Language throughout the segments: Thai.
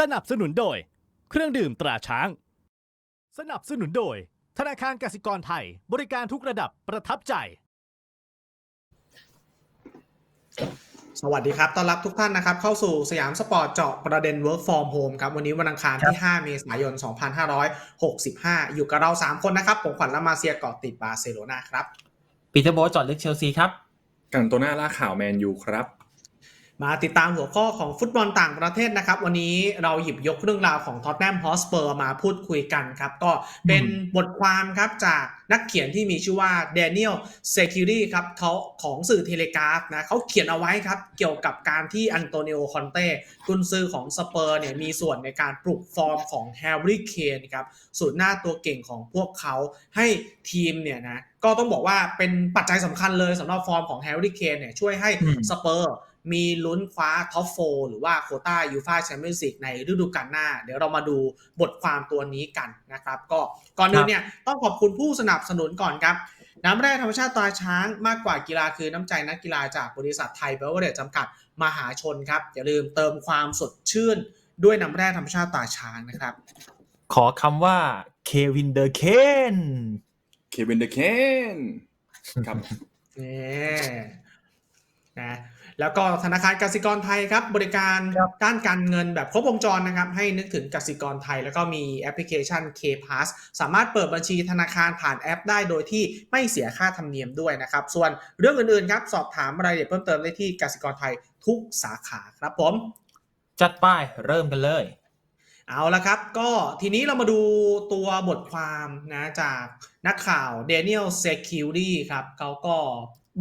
สนับสนุนโดย เครื่องดื่มตราช้าง สนับสนุนโดย ธนาคารกสิกรไทย บริการทุกระดับประทับใจ สวัสดีครับ ต้อนรับทุกท่านนะครับ เข้าสู่สยามสปอร์ตเจาะประเด็น Work from Home ครับ วันนี้วันอังคารที่ 5 เมษายน 2565 อยู่กับเรา 3 คนนะครับ ผมขวัญละมาเซียเกาะติดบาร์เซโลนาครับ ปีเตอร์โบทจอดลึกเชลซีครับ กันโตน่าล่าข่าวแมนยูครับ มาติดตามหัวข้อของฟุตบอลต่างประเทศนะครับ วันนี้เราหยิบยกเรื่องราวของท็อตแนมฮอสเปอร์มาพูดคุยกันครับ ก็เป็นบทความครับจากนักเขียนที่มีชื่อว่าเดนิเอลเซคิรีครับเขาของสื่อเทเลกราฟนะเขาเขียนเอาไว้ครับ เกี่ยวกับการที่อันโตนิโอคอนเต้กุนซือของสเปอร์เนี่ยมีส่วนในการปลุกฟอร์มของแฮร์รี่เคนครับสูตรหน้าตัวเก่งของพวกเขาให้ทีมเนี่ยนะก็ต้องบอกว่าเป็นปัจจัยสำคัญเลยสำหรับฟอร์มของแฮร์รี่เคนเนี่ยช่วยให้อืมสเปอร์ มีลุ้นคว้าท็อปโฟหรือว่าโควต้ายูฟาแชมเปี้ยนส์ลีกในฤดูกาลหน้า เดี๋ยวเรามาดูบทความตัวนี้กันนะครับ ก็ก่อนอื่นเนี่ยต้องขอบคุณผู้สนับสนุนก่อนครับ น้ำแร่ธรรมชาติตราช้างมากกว่ากีฬาคือน้ำใจนักกีฬาจากบริษัทไทยเบลเวอร์เรจจำกัดมหาชนครับ อย่าลืมเติมความสดชื่น ด้วยน้ำแร่ธรรมชาติตราช้างนะครับ ขอคำว่าเควินเดอร์เคนเควินเดเคนครับนี่นะ แล้วก็ธนาคารกสิกรไทยครับ บริการด้านการเงินแบบครบวงจรนะครับ ให้นึกถึงกสิกรไทย แล้วก็มีแอปพลิเคชัน K-Pass สามารถเปิดบัญชีธนาคารผ่านแอปได้โดยที่ไม่เสียค่าธรรมเนียมด้วยนะครับ ส่วนเรื่องอื่นๆครับ สอบถามรายละเอียดเพิ่มเติมได้ที่กสิกรไทยทุกสาขาครับผม จัดป้ายเริ่มกันเลยเอาละครับ ก็ทีนี้เรามาดูตัวบทความนะจากนักข่าว Daniel s e c u r y ครับเขาก็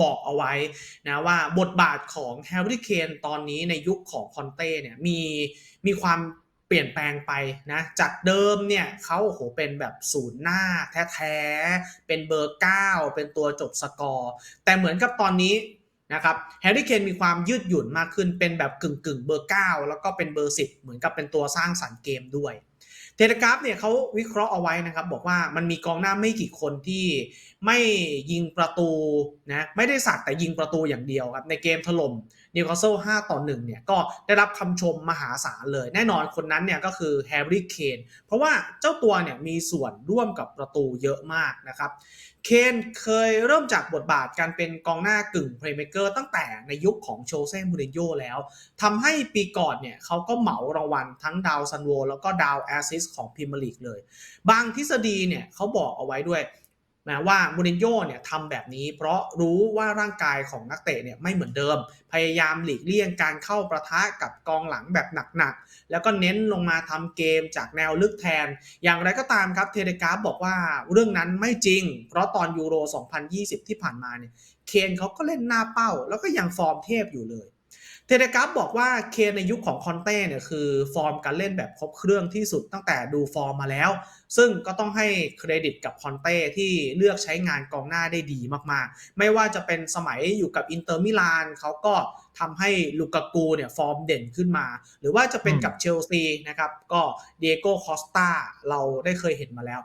บอกเอาไว้นะว่าบทบาทของ Harry Kane ตอนนี้ในยุคของคอนเต้เนี่ยมีมีความเปลี่ยนแปลงไปนะจากเดิมเนี่ยเขาโอ้โหเป็นแบบศูนย์หน้าแท้ๆ เป็นเบอร์ 9 เป็นตัวจบสกอร์ แต่เหมือนกับตอนนี้นะครับแฮร์รี่เคนมีความยืดหยุ่นมากขึ้นเป็นแบบกึ่งกึ่งๆเบอร์ 9 แล้วก็เป็นเบอร์ 10 เหมือนกับเป็นตัวสร้างสรรค์เกมด้วย เทเลกราฟเนี่ยเขาวิเคราะห์เอาไว้นะครับ บอกว่ามันมีกองหน้าไม่กี่คนที่ไม่ยิงประตูนะไม่ได้สักแต่ยิงประตูอย่างเดียวครับ ในเกมถล่มนิวคาสเซิล5ต่อ1เนี่ยก็ได้รับคำชมมหาศาลเลย แน่นอนคนนั้นเนี่ยก็คือแฮร์รี่เคนเพราะว่าเจ้าตัวเนี่ยมีส่วนร่วมกับประตูเยอะมากนะครับเคนเคยเริ่มจากบทบาทการเป็นกองหน้ากึ่งเพลย์เม k เกอร์ตั้งแต่ในยุคของโชเซ่มูรินโญ่แล้วทำให้ปีก่อนเนี่ยเขาก็เหมารางวัลทั้งดาวซันโวแล้วก็ดาวแอสซิสของพรีเมียร์ลีกเลย บางทฤษฎีเนี่ยเขาบอกเอาไว้ด้วย นะว่ามูรินโญ่เนี่ยทำแบบนี้ เพราะรู้ว่าร่างกายของนักเตะเนี่ยไม่เหมือนเดิม พยายามหลีกเลี่ยงการเข้าประทะกับกองหลังแบบหนักๆ แล้วก็เน้นลงมาทำเกมจากแนวลึกแทน อย่างไรก็ตามครับเทเลกราฟบอกว่าเรื่องนั้นไม่จริง เพราะตอนยูโร 2020 ที่ผ่านมาเนี่ยเคนเขาก็เล่นหน้าเป้า แล้วก็ยังฟอร์มเทพอยู่เลย เทเลกราฟบอกว่าเคนในยุคของคอนเต้เนี่ยคือฟอร์มการเล่นแบบครบเครื่องที่สุดตั้งแต่ดูฟอร์มมาแล้ว ซึ่งก็ต้องให้เครดิตกับคอนเต้ที่เลือกใช้งานกองหน้าได้ดีมากๆ ไม่ว่าจะเป็นสมัยอยู่กับอินเตอร์มิลานเขาก็ทำให้ลูกากูเนี่ยฟอร์มเด่นขึ้นมา หรือว่าจะเป็นกับเชลซีนะครับก็เดโก้คอสตาเราได้เคยเห็นมาแล้ว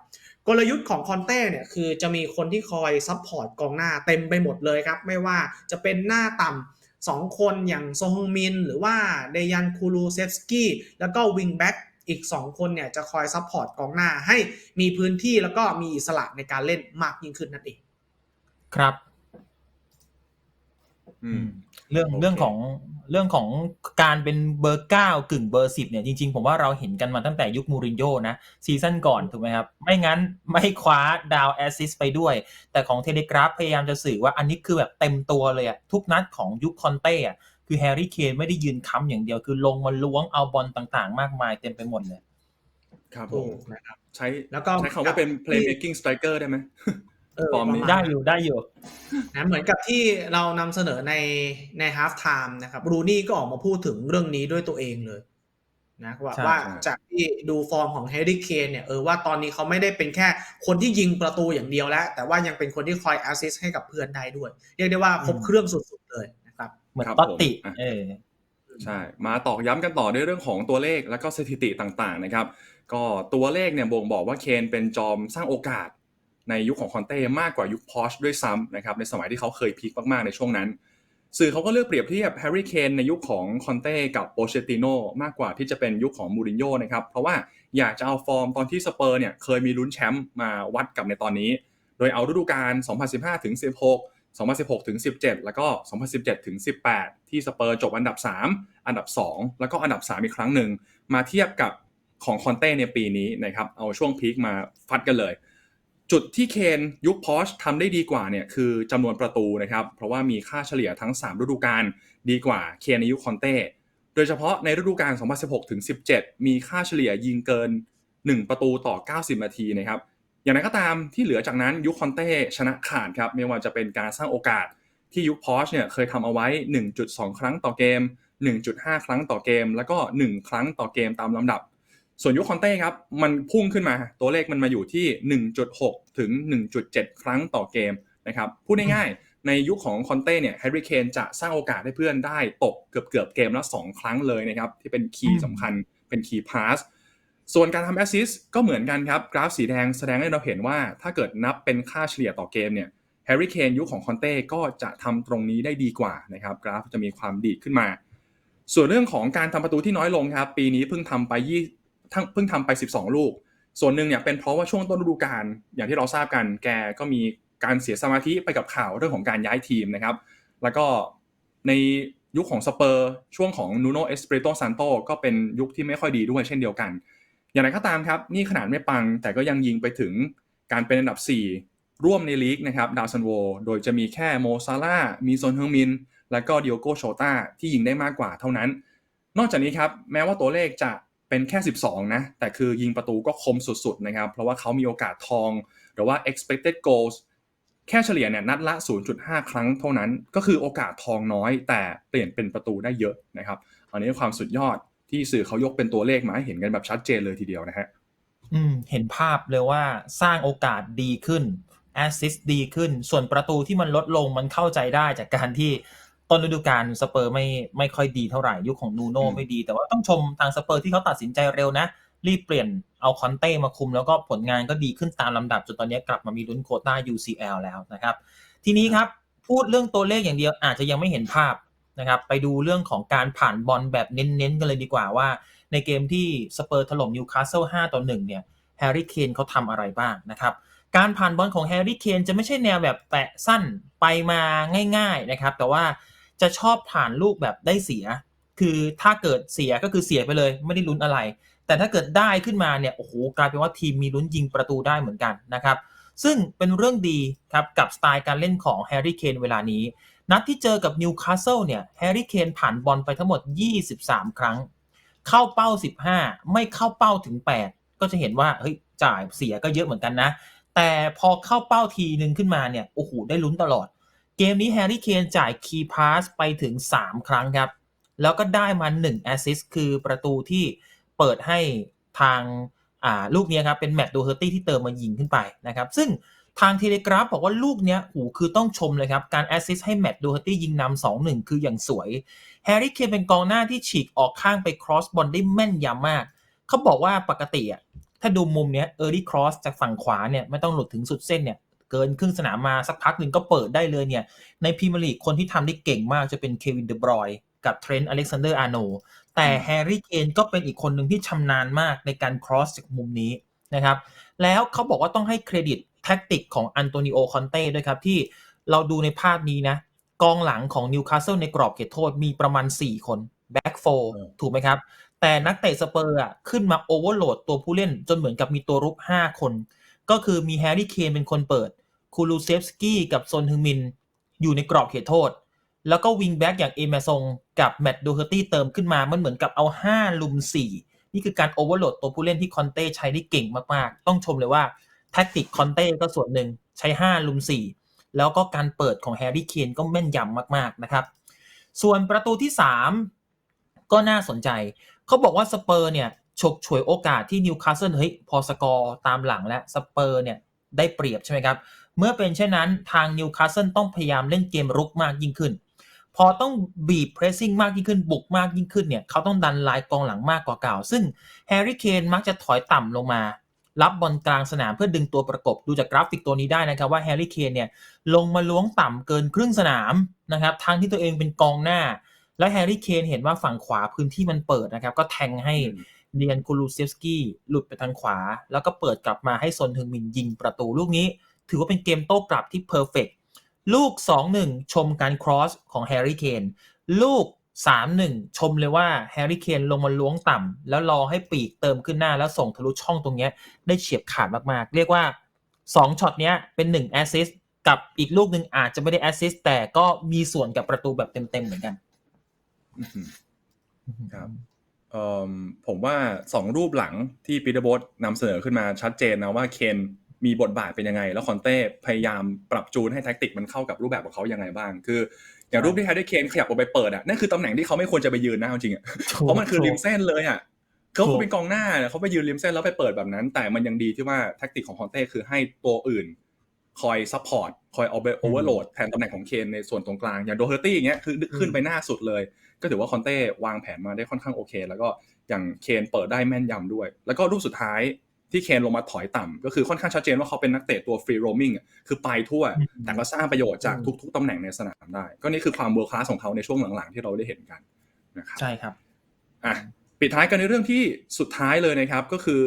กลยุทธ์ของคอนเต้เนี่ยคือจะมีคนที่คอยซัพพอร์ตกองหน้าเต็มไปหมดเลยครับ ไม่ว่าจะเป็นหน้าต่ำ สองคนอย่างโซฮงมิน หรือว่าเดยันคูลูเซฟสกี้แล้วก็วิงแบ็กอีก 2 คนเนี่ยจะคอยซัพพอร์ตกองหน้าให้มีพื้นที่แล้วก็มีอิสระในการเล่นมากยิ่งขึ้นนั่นเอง ครับ อืม เรื่องโอเคเรื่องของเรื่องของการเป็นเบอร์เก้ากึ่งเบอร์สิบเนี่ยจริงๆ ผมว่าเราเห็นกันมาตั้งแต่ยุคมูรินโญ่นะซีซั่นก่อนถูกไหมครับ ไม่งั้นไม่คว้าดาวแอสซิสไปด้วย แต่ของเทเลกราฟพยายามจะสื่อว่าอันนี้คือแบบเต็มตัวเลยอะทุกนัดของยุคคอนเต้อะคือแฮร์รี่เคนไม่ได้ยืนค้ำอย่างเดียว คือลงมาล้วงเอาบอลต่างๆ มากมายเต็มไปหมดเลย ครับผถูมกนะครับใช้แล้วก็ใช้คำว่าเป็น playmaking striker ได้ไหมเออ ฟอร์มนี้ประาณได้อยู่ได้อยู่นะเหมือนกับที่เรานำเสนอในในฮา f ไทม์นะครับรูนี่ก็ออกมาพูดถึงเรื่องนี้ด้วยตัวเองเลยนะว่าใช่ว่าใช่จากที่ดูฟอร์มของแฮร์รี่เคนเนี่ยเออว่าตอนนี้เขาไม่ได้เป็นแค่คนที่ยิงประตูอย่างเดียวแล้ว แต่ว่ายังเป็นคนที่คอยแอสซิสต์ให้กับเพื่อนได้ด้วย เรียกได้ว่าครบเครื่องสุดๆเลยนะครับ เหมือนครับต๊อตติผมอะเออใช่ มาตอกย้ำกันต่อด้วยเรื่องของตัวเลขแล้วก็สถิติต่างๆนะครับ ก็ตัวเลขเนี่ยบ่งบอกว่าเคนเป็นจอมสร้างโอกาส ในยุคของคอนเต้มากกว่ายุคพอชด้วยซ้ำนะครับในสมัยที่เขาเคยพีคมากๆในช่วงนั้น สื่อเขาก็เลือกเปรียบเทียบแฮร์รี่เคนในยุคของคอนเต้กับโปเชติโนมากกว่าที่จะเป็นยุคของมูรินโญ่นะครับเพราะว่าอยากจะเอาฟอร์มตอนที่สเปอร์เนี่ยเคยมีลุ้นแชมป์มาวัดกับในตอนนี้ โดยเอาฤดูกาล 2015 ถึง 16 2016 ถึง 17 แล้วก็ 2017 ถึง 18 ที่สเปอร์จบอันดับ 3 อันดับ 2 แล้วก็อันดับ 3 อีกครั้งหนึ่ง มาเทียบกับของคอนเต้ในปีนี้นะครับ เอาช่วงพีคมาฟัดกันเลย จุดที่เคนยุคพอชทำได้ดีกว่าเนี่ยคือจำนวนประตูนะครับ เพราะว่ามีค่าเฉลี่ยทั้ง 3 ฤดูกาลดีกว่าเคนในยุคคอนเต้โดยเฉพาะในฤดูกาล 2016ถึง17 มีค่าเฉลี่ยยิงเกิน 1 ประตูต่อ 90 นาทีนะครับ อย่างไรก็ตามที่เหลือจากนั้นยุคคอนเต้ชนะขาดครับ ไม่ว่าจะเป็นการสร้างโอกาสที่ยุคพอชเนี่ยเคยทำเอาไว้ 1.2 ครั้งต่อเกม 1.5 ครั้งต่อเกม แล้วก็ 1 ครั้งต่อเกมตามลำดับ ส่วนยุคคอนเต้ครับมันพุ่งขึ้นมาตัวเลขมันมาอยู่ที่ 1.6 ถึง 1.7 ครั้งต่อเกมนะครับพูดง่ายๆในยุคของคอนเต้เนี่ยแฮร์รี่เคนจะสร้างโอกาสให้เพื่อนได้ตกเกือบเกือบๆเกมละ2 ครั้งเลยนะครับที่เป็นคีย์สำคัญเป็นคีย์พาสส่วนการทำแอสซิสต์ก็เหมือนกันครับ กราฟสีแดงแสดงให้เราเห็นว่าถ้าเกิดนับเป็นค่าเฉลี่ยต่อเกมเนี่ยแฮร์รี่เคนยุคของคอนเต้ก็จะทำตรงนี้ได้ดีกว่านะครับกราฟจะมีความดีดขึ้นมา ส่วนเรื่องของการทำประตูที่น้อยลงครับปีนี้เพิ่งทำไปยี่ ทั้งเพิ่งทำไป 12 ลูก ส่วนหนึ่งเนี่ยเป็นเพราะว่าช่วงต้นฤดูกาลอย่างที่เราทราบกันแกก็มีการเสียสมาธิไปกับข่าวเรื่องของการย้ายทีมนะครับ แล้วก็ในยุคของสเปอร์ช่วงของนูโนเอสเปรโตซานโตก็เป็นยุคที่ไม่ค่อยดีด้วยเช่นเดียวกัน อย่างไรก็ตามครับ นี่ขนาดไม่ปังแต่ก็ยังยิงไปถึงการเป็นอันดับ 4 ร่วมในลีกนะครับดาวซันโวโดยจะมีแค่โมซาร่ามีโซนเฮงมิน และก็ดิโอโกโชตาที่ยิงได้มากกว่าเท่านั้น นอกจากนี้ครับ แม้ว่าตัวเลขจะ เป็นแค่ 12 นะ แต่คือยิงประตูก็คมสุดๆนะครับ เพราะว่าเขามีโอกาสทอง หรือว่า expected goals แค่เฉลี่ยเนี่ยนัดละ 0.5 ครั้งเท่านั้น ก็คือโอกาสทองน้อย แต่เปลี่ยนเป็นประตูได้เยอะนะครับ อันนี้ความสุดยอดที่สื่อเขายกเป็นตัวเลขมาให้เห็นกันแบบชัดเจนเลยทีเดียวนะฮะ อืม เห็นภาพเลยว่าสร้างโอกาสดีขึ้นแอสซิสต์ดีขึ้น ส่วนประตูที่มันลดลงมันเข้าใจได้จากการที่ ต้นฤดูกาลสเปอร์ไม่ไม่ค่อยดีเท่าไหร่ยุคของนูโน่อืมไม่ดี แต่ว่าต้องชมทางสเปอร์ที่เขาตัดสินใจเร็วนะ รีบเปลี่ยนเอาคอนเต้มาคุม แล้วก็ผลงานก็ดีขึ้นตามลำดับจนตอนนี้กลับมามีลุ้นโควต้า UCL แล้วนะครับ ทีนี้ครับพูดเรื่องตัวเลขอย่างเดียวอาจจะยังไม่เห็นภาพนะครับไปดูเรื่องของการผ่านบอลแบบเน้นๆกันเลยดีกว่าว่า ในเกมที่สเปอร์ถล่มนิวคาสเซิล5ต่อ1เนี่ยแฮร์รี่เคนเขาทำอะไรบ้างนะครับ การผ่านบอลของแฮร์รี่เคนจะไม่ใช่แนวแบบแตะสั้นไปมาง่าย ๆนะครับ แต่ว่าจะชอบผ่านลูกแบบได้เสีย คือถ้าเกิดเสียก็คือเสียไปเลย ไม่ได้ลุ้นอะไร แต่ถ้าเกิดได้ขึ้นมาเนี่ยโอ้โหกลายเป็นว่าทีมมีลุ้นยิงประตูได้เหมือนกันนะครับซึ่งเป็นเรื่องดีครับกับสไตล์การเล่นของแฮร์รี่เคนเวลานี้ นัดที่เจอกับนิวคาสเซิลเนี่ยแฮร์รี่เคนผ่านบอลไปทั้งหมด 23 ครั้ง เข้าเป้า 15 ไม่เข้าเป้าถึง 8 ก็จะเห็นว่าเฮ้ยจ่ายเสียก็เยอะเหมือนกันนะ แต่พอเข้าเป้าทีหนึ่งขึ้นมาเนี่ยโอ้โหได้ลุ้นตลอด เกมนี้แฮร์รี่เคนจ่ายคีย์พาสไปถึง 3 ครั้งครับ แล้วก็ได้มา1แอสซิสคือประตูที่เปิดให้ทางลูกนี้ครับเป็นแมตต์โดเฮอร์ตี้ที่เติมมายิงขึ้นไปนะครับ ซึ่งทางเทเลกราฟบอกว่าลูกเนี้ยโอ้โหคือต้องชมเลยครับ การแอสซิสให้แมตต์โดเฮอร์ตี้ยิงนำสองหนึ่งคืออย่างสวยแฮร์รี่เคนเป็นกองหน้าที่ฉีกออกข้างไปครอสบอลได้แม่นยำมาก เขาบอกว่าปกติอะ ถ้าดูมุมเนี้ยเออร์ลี่ครอสจากฝั่งขวาเนี่ยไม่ต้องหลุดถึงสุดเส้นเนี่ยเกินครึ่งสนามมาสักพักหนึ่งก็เปิดได้เลยเนี่ยในพรีเมียร์ลีกคนที่ทำได้เก่งมากจะเป็นเควินเดบรอยกับเทรนต์อเล็กซานเดอร์อาร์โนแต่แฮร์รี่เคนก็เป็นอีกคนหนึ่งที่ชำนาญมากในการครอสจากมุมนี้นะครับแล้วเขาบอกว่าต้องให้เครดิตแท็กติกของอันโตนิโอคอนเต้ด้วยครับที่เราดูในภาพนี้นะกองหลังของนิวคาสเซิลในกรอบเขตโทษมีประมาณ 4 คนแบ็กโฟอืมถูกไหมครับ แต่นักเตะสเปอร์อะขึ้นมาโอเวอร์โหลดตัวผู้เล่นจนเหมือนกับมีตัวรุก5คน ก็คือมีแฮร์รี่เคนเป็นคนเปิด คูลูเซฟสกี้กับโซนฮึงมิน อยู่ในกรอบเขตโทษ แล้วก็วิงแบ็กอย่างเอเมซงกับแมตต์โดเฮอร์ตี้เติมขึ้นมา มันเหมือนกับเอา5ลุม4นี่คือการโอเวอร์โหลดตัวผู้เล่นที่คอนเต้ใช้ได้เก่งมากๆ ต้องชมเลยว่าแท็กติกคอนเต้ก็ส่วนหนึ่งใช้5ลุม4แล้วก็การเปิดของแฮร์รี่เคนก็แม่นยำมากๆนะครับ ส่วนประตูที่ 3 ก็น่าสนใจ เขาบอกว่าสเปอร์เนี่ยฉกฉวยโอกาสที่นิวคาสเซิลเฮ้ยพอสกอร์ตามหลังและสเปอร์เนี่ยได้เปรียบใช่ไหมครับ เมื่อเป็นเช่นนั้นทางนิวคาสเซิลต้องพยายามเล่นเกมรุกมากยิ่งขึ้น พอต้องบีบเพรสซิ่งมากยิ่งขึ้น บุกมากยิ่งขึ้นเนี่ยเขาต้องดันลายกองหลังมากกว่าเก่า ซึ่งแฮร์รี่เคนมักจะถอยต่ำลงมา รับบอลกลางสนามเพื่อดึงตัวประกบ ดูจากกราฟิกตัวนี้ได้นะครับว่าแฮร์รี่เคนเนี่ยลงมาล้วงต่ำเกินครึ่งสนามนะครับทางที่ตัวเองเป็นกองหน้า แล้วแฮร์รี่เคนเห็นว่าฝั่งขวาพื้นที่มันเปิดนะครับ ก็แทงให้เดียนคูลูเซฟสกี้หลุดไปทางขวา แล้วก็เปิดกลับมาให้ซนฮึงมินยิงประตูลูกนี้ ถือว่าเป็นเกมโต้กลับที่เพอร์เฟกลูก 2-1 ชมการครอสของแฮร์รี่เคนลูก 3-1 ชมเลยว่าแฮร์รี่เคนลงมาล้วงต่ำแล้วรอให้ปีกเติมขึ้นหน้าแล้วส่งทะลุช่องตรงเนี้ยได้เฉียบขาดมากๆ เรียกว่า 2ช็อตเนี้ยเป็น1แอสซิสต์กับอีกลูกหนึ่งอาจจะไม่ได้แอสซิสต์แต่ก็มีส่วนกับประตูแบบเต็มๆเหมือนกันอื้อหือ ครับเอ่อผมว่าสองรูปหลังที่ปีเตอร์โบสนำเสนอขึ้นมาชัดเจนนะว่าเคนมีบทบาทเป็นยังไง แล้วคอนเต้พยายามปรับจูนให้แท็กติกมันเข้ากับรูปแบบของเขายังไงบ้าง คือ อย่างรูปที่แฮร์รี่เคนขยับออกไปเปิดอะนั่นคือตำแหน่งที่เขาไม่ควรจะไปยืนนะเอาจริงอะเพราะมันคือริมเส้นเลยอะเขาถูกเป็นกองหน้าเนี่ยเขาไปยืนริมเส้นแล้วไปเปิดแบบนั้น แต่มันยังดีที่ว่าแท็กติกของคอนเต้คือให้ตัวอื่น คอยซัพพอร์ตคอยเอาไปโอเวอร์โหลดแทนตำแหน่งของเคนในส่วนตรงกลางอย่างโดเฮอร์ตี้อย่างเงี้ยคือขึ้นไปหน้าสุดเลย ก็ถือว่าคอนเต้วางแผนมาได้ค่อนข้างโอเค แล้วก็อย่างเคนเปิดได้แม่นยำด้วย แล้วก็รูปสุดท้ายที่เคนลงมาถอยต่ำก็คือค่อนข้างชัดเจนว่าเขาเป็นนักเตะตัวฟรีโรมิงคือไปทั่วอืมแต่ก็สร้างประโยชน์จากทุก ๆตำแหน่งในสนามได้ ก็นี่คือความเวิร์คลาสของเขาในช่วงหลังๆที่เราได้เห็นกันนะครับใช่ครับอะปิดท้ายกันในเรื่องที่สุดท้ายเลยนะครับ ก็คือ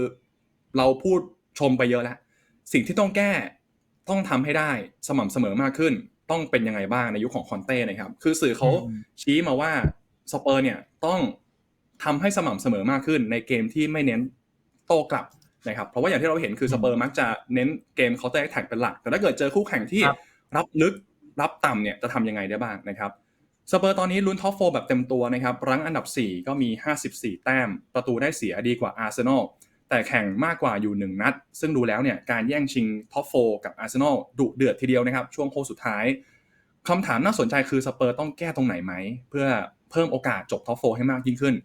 เราพูดชมไปเยอะแล้ว สิ่งที่ต้องแก้ต้องทำให้ได้สม่ำเสมอมากขึ้น ต้องเป็นยังไงบ้างในยุคของคอนเต้นะครับ คือสื่อเขาอืมชี้มาว่า สเปอร์เนี่ยต้องทำให้สม่ำเสมอมากขึ้นในเกมที่ไม่เน้นโต้กลับนะครับเพราะว่าอย่างที่เราเห็นคือสเปอร์มักจะเน้นเกมเคาน์เตอร์แอคแท็กเป็นหลัก แต่ถ้าเกิดเจอคู่แข่งที่ครับรับลึกรับต่ำเนี่ยจะทำยังไงได้บ้างนะครับสเปอร์ตอนนี้ลุ้นท็อปโฟแบบเต็มตัวนะครับรั้งอันดับ 4 ก็มี 54 แต้ม ประตูได้เสียดีกว่าอาร์เซนอลแต่แข่งมากกว่าอยู่ 1 นัด ซึ่งดูแล้วเนี่ยการแย่งชิงท็อปโฟกับอาร์เซนอลดุเดือดทีเดียวนะครับ ช่วงโค้งสุดท้ายคำถามน่าสนใจคือสเปอร์ต้องแก้ตรงไหนไหม เพื่อ เพิ่มโอกาสจบท็อปโฟให้มากยิ่งขึ้น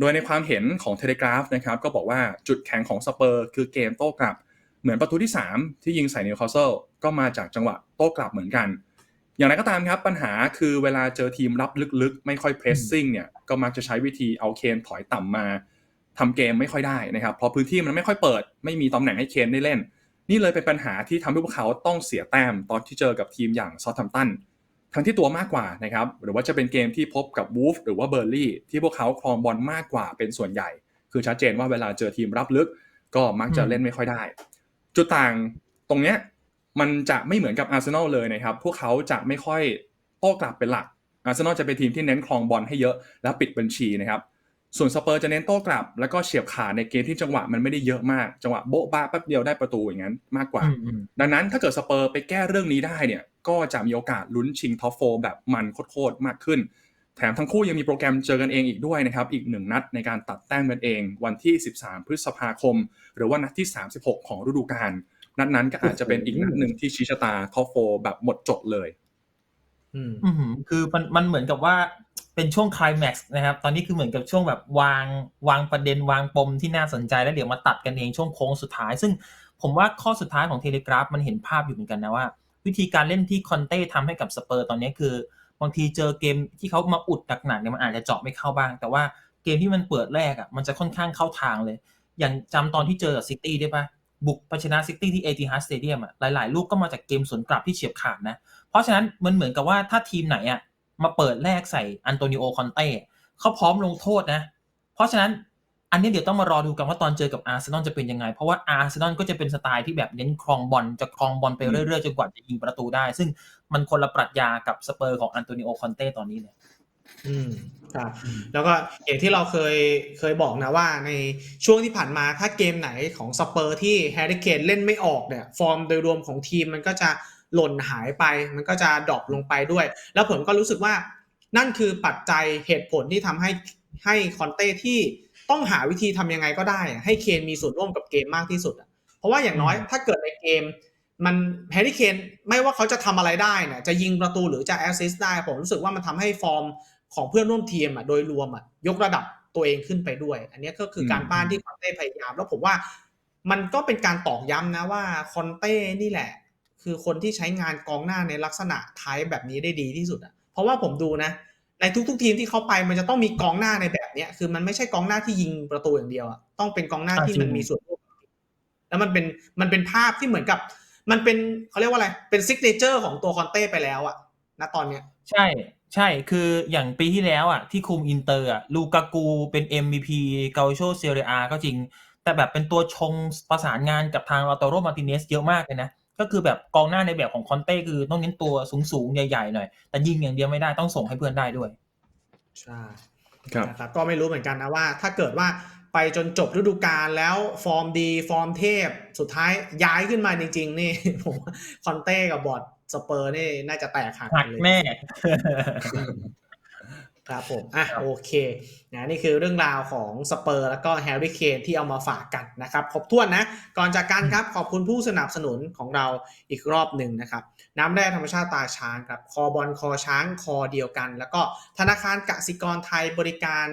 โดยในความเห็นของเทเลกราฟนะครับก็บอกว่าจุดแข็งของสเปอร์คือเกมโต้กลับ เหมือนประตูที่ 3 ที่ยิงใส่นิวคาสเซิลก็มาจากจังหวะโต้กลับเหมือนกัน อย่างไรก็ตามครับปัญหาคือเวลาเจอทีมรับลึกๆ ไม่ค่อยเพรสซิ่งเนี่ยก็มักจะใช้วิธีเอาเคนถอยต่ำมาทำเกมไม่ค่อยได้นะครับเพราะพื้นที่มันไม่ค่อยเปิด ไม่มีตำแหน่งให้เคนได้เล่น นี่เลยเป็นปัญหาที่ทำให้พวกเขาต้องเสียแต้มตอนที่เจอกับทีมอย่างซอทัมตัน ทั้งที่ตัวมากกว่านะครับหรือว่าจะเป็นเกมที่พบกับวูฟหรือว่าเบอร์ลี่ที่พวกเขาครองบอลมากกว่าเป็นส่วนใหญ่ คือชัดเจนว่าเวลาเจอทีมรับลึก ก็มักจะเล่นไม่ค่อยได้ จุดต่างตรงเนี้ยมันจะไม่เหมือนกับอาร์เซนอลเลยนะครับ พวกเขาจะไม่ค่อยโต้กลับเป็นหลักอาร์เซนอลจะเป็นทีมที่เน้นครองบอลให้เยอะและปิดบัญชีนะครับ ส่วนสเปอร์จะเน้นโต้กลับ แล้วก็เฉียบขาดในเกมที่จังหวะมันไม่ได้เยอะมาก จังหวะโบ๊ะบ้าแป๊บเดียวได้ประตูอย่างนั้นมากกว่าอืมอืมดังนั้นถ้าเกิดสเปอร์ไปแก้เรื่องนี้ได้เนี่ย ก็จะมีโอกาสลุ้นชิงท็อปโฟแบบมันโคตรๆมากขึ้น แถมทั้งคู่ยังมีโปรแกรมเจอกันเองอีกด้วยนะครับ อีกหนึ่งนัดในการตัดแต้มกันเอง วันที่ 13 พฤษภาคม หรือว่านัดที่ 36 ของฤดูกาลนัดนั้นก็อาจจะเป็นอีกนัดหนึ่งที่ชี้ชะตาท็อปโฟแบบหมดจดเลยอืมอือหือคือมันมันเหมือนกับว่าเป็นช่วงไคลแม็กซ์นะครับ ตอนนี้คือเหมือนกับช่วงแบบวางวางประเด็นวางปมที่น่าสนใจแล้วเดี๋ยวมาตัดกันเองช่วงโค้งสุดท้าย ซึ่งผมว่าข้อสุดท้ายของเทเลกราฟมันเห็นภาพอยู่เหมือนกันนะว่า วิธีการเล่นที่คอนเต้ทำให้กับสเปอร์ตอนนี้คือบางทีเจอเกมที่เขามาอุดหนักๆเนี่ยมันอาจจะเจาะไม่เข้าบ้าง แต่ว่าเกมที่มันเปิดแรกอะมันจะค่อนข้างเข้าทางเลย อย่างจำตอนที่เจอกับซิตี้ได้ปะบุกชนะซิตี้ที่เอติฮัสสเตเดียมอะหลายๆ ลูกก็มาจากเกมสวนกลับที่เฉียบขาดนะ เพราะฉะนั้นมันเหมือนกับว่าถ้าทีมไหนอะมาเปิดแรกใส่อันโตนิโอคอนเต้เขาพร้อมลงโทษนะ เพราะฉะนั้น อันนี้เดี๋ยวต้องมารอดูกันว่าตอนเจอกับอาร์เซนอลจะเป็นยังไง เพราะว่าอาร์เซนอลก็จะเป็นสไตล์ที่แบบเน้นครองบอลจะครองบอลไปเรื่อยๆจนกว่าจะยิงประตูได้ ซึ่งมันคนละปรัชญากับสเปอร์ของอันโตนิโอคอนเต้ตอนนี้เลยอืมครับแล้วก็อย่างที่เราเคยเคยบอกนะว่าในช่วงที่ผ่านมาถ้าเกมไหนของสเปอร์ที่แฮร์รี่เคนเล่นไม่ออกเนี่ยฟอร์มโดยรวมของทีมมันก็จะหล่นหายไป มันก็จะดรอปลงไปด้วย แล้วผมก็รู้สึกว่านั่นคือปัจจัยเหตุผลที่ทำให้ให้คอนเต้ที่ ต้องหาวิธีทำยังไงก็ได้อะให้เคนมีส่วนร่วมกับเกมมากที่สุดอะเพราะว่าอย่างน้อยอืมถ้าเกิดในเกม มันแฮร์รี่เคนไม่ว่าเขาจะทำอะไรได้เนี่ยจะยิงประตูหรือจะแอสซิสต์ได้ ผมรู้สึกว่ามันทำให้ฟอร์มของเพื่อนร่วมทีมอะโดยรวมอะยกระดับตัวเองขึ้นไปด้วย อันนี้ก็คือการบ้านที่คอนเต้พยายาม แล้วผมว่ามันก็เป็นการตอกย้ำนะว่าคอนเต้นี่แหละ คือคนที่ใช้งานกองหน้าในลักษณะไทป์แบบนี้ได้ดีที่สุดอะเพราะว่าผมดูนะ ในทุกๆ ทีมที่เขาไปมันจะต้องมีกองหน้าในแบบ เนี้ยคือมันไม่ใช่กองหน้าที่ยิงประตูอย่างเดียวอะต้องเป็นกองหน้าที่มันมีส่วนร่วมแล้วมันเป็นมันเป็นภาพที่เหมือนกับ มันเป็นเขาเรียกว่าอะไรเป็นซิกเนเจอร์ของตัวคอนเต้ไปแล้วอะณตอนเนี้ย ใช่ใช่คืออย่างปีที่แล้วอะที่คุมอินเตอร์อะลูกากูเป็น MVP เกาโชเซเรียก็จริง แต่แบบเป็นตัวชงประสานงานกับทางลาโตโรมาติเนสเยอะมากเลยนะก็คือแบบกองหน้าในแบบของคอนเต้คือต้องเน้นตัวสูงๆ ใหญ่ๆ หน่อย แต่ยิงอย่างเดียวไม่ได้ต้องส่งให้เพื่อนได้ด้วย ใช่ครับ นะครับก็ไม่รู้เหมือนกันนะว่า ถ้าเกิดว่าไปจนจบฤดูกาลแล้วฟอร์มดี ฟอร์มเทพสุดท้ายย้ายขึ้นมาจริง ๆ นี่ผมว่าคอนเต้กับบอร์ดสเปอร์นี่น่าจะแตกหักหักเลยแน่ ครับผม อะครับโอเค นะ นี่คือเรื่องราวของสเปอร์ แล้วก็แฮร์รี่เคนที่เอามาฝากกันนะครับ ครบถ้วนนะ ก่อนจากกันครับ ขอบคุณผู้สนับสนุนของเราอีกรอบหนึ่งนะครับ น้ำแร่ธรรมชาติตาช้างครับ คอบอลคอช้าง คอเดียวกัน แล้วก็ธนาคารกสิกรไทยบริการ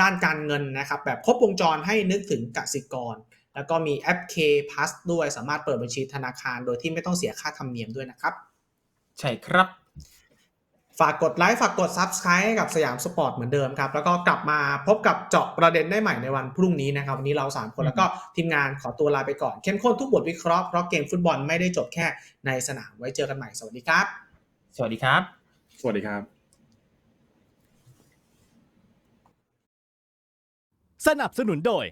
ด้านการเงินนะครับ แบบครบวงจรให้นึกถึงกสิกร แล้วก็มีแอป K Plus ด้วย สามารถเปิดบัญชีธนาคาร โดยที่ไม่ต้องเสียค่าธรรมเนียมด้วยนะครับ ใช่ครับ ฝากกดไลค์ฝากกด Subscribe ให้กับสยามสปอร์ตเหมือนเดิมครับ แล้วก็กลับมาพบกับเจาะประเด็นได้ใหม่ในวันพรุ่งนี้นะครับ วันนี้เรา 3 คนอืมแล้วก็ทีมงานขอตัวลาไปก่อน เข้มข้นทุกบทวิเคราะห์เพราะเกมฟุตบอลไม่ได้จบแค่ในสนามไว้เจอกันใหม่สวัสดีครับ สวัสดีครับ สวัสดีครับ สนับสนุนโดย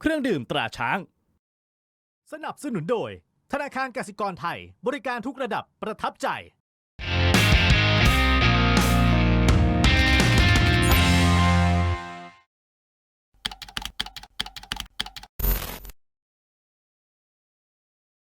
เครื่องดื่มตราช้าง สนับสนุนโดย ธนาคารกสิกรไทย บริการทุกระดับประทับใจ